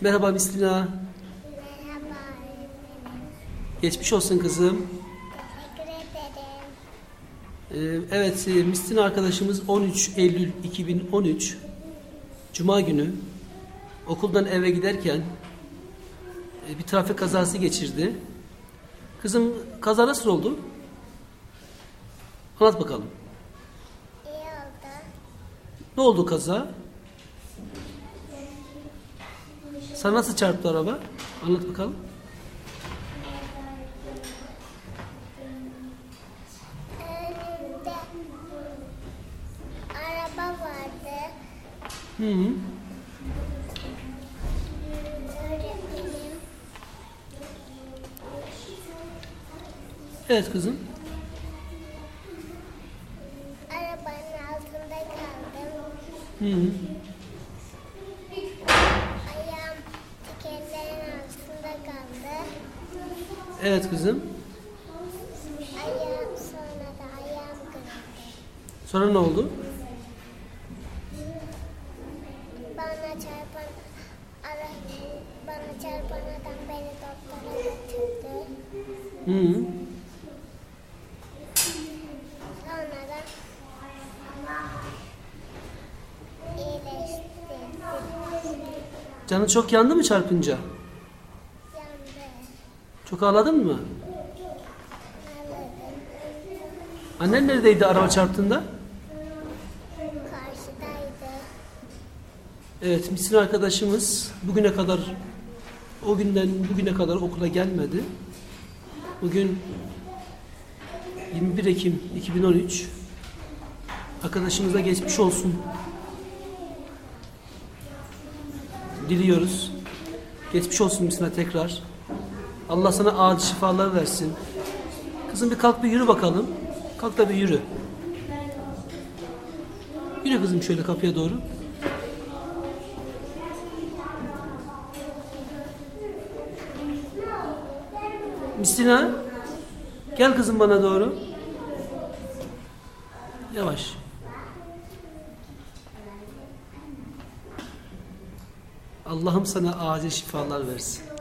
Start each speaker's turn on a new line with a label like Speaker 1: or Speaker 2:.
Speaker 1: Merhaba Mislina.
Speaker 2: Merhaba.
Speaker 1: Geçmiş olsun kızım.
Speaker 2: Teşekkür ederim.
Speaker 1: Ee, evet, e, Mislina arkadaşımız 13 Eylül 2013 Cuma günü okuldan eve giderken e, bir trafik kazası geçirdi. Kızım kaza nasıl oldu? Anlat bakalım.
Speaker 2: İyi oldu.
Speaker 1: Ne oldu kaza? Sana nasıl çarptı araba? Anlat bakalım.
Speaker 2: Önümde araba vardı.
Speaker 1: Hı hı.
Speaker 2: Öğretmenim
Speaker 1: Evet kızım.
Speaker 2: arabanın altında kaldım.
Speaker 1: Hı hı.
Speaker 2: Ayağım tekerleğin altında kaldı.
Speaker 1: Evet kızım.
Speaker 2: Ayağım sonra da ayağım kırıldı.
Speaker 1: Sonra ne oldu?
Speaker 2: Bana çarpan ara, bana çarpan adam beni doktora götürdü.
Speaker 1: Hı hı.
Speaker 2: Sonra da iyileşti.
Speaker 1: Canı çok yandı mı çarpınca? Çok ağladın mı? Annen neredeydi araba çarptığında?
Speaker 2: Karşıdaydı.
Speaker 1: Evet, misin arkadaşımız bugüne kadar o günden bugüne kadar okula gelmedi. Bugün 21 Ekim 2013 arkadaşımıza geçmiş olsun diliyoruz. Geçmiş olsun Misina tekrar. Allah sana acil şifalar versin. Kızım bir kalk bir yürü bakalım. Kalk da bir yürü. Yürü kızım şöyle kapıya doğru. Mislina gel kızım bana doğru. Yavaş. Allah'ım sana acil şifalar versin.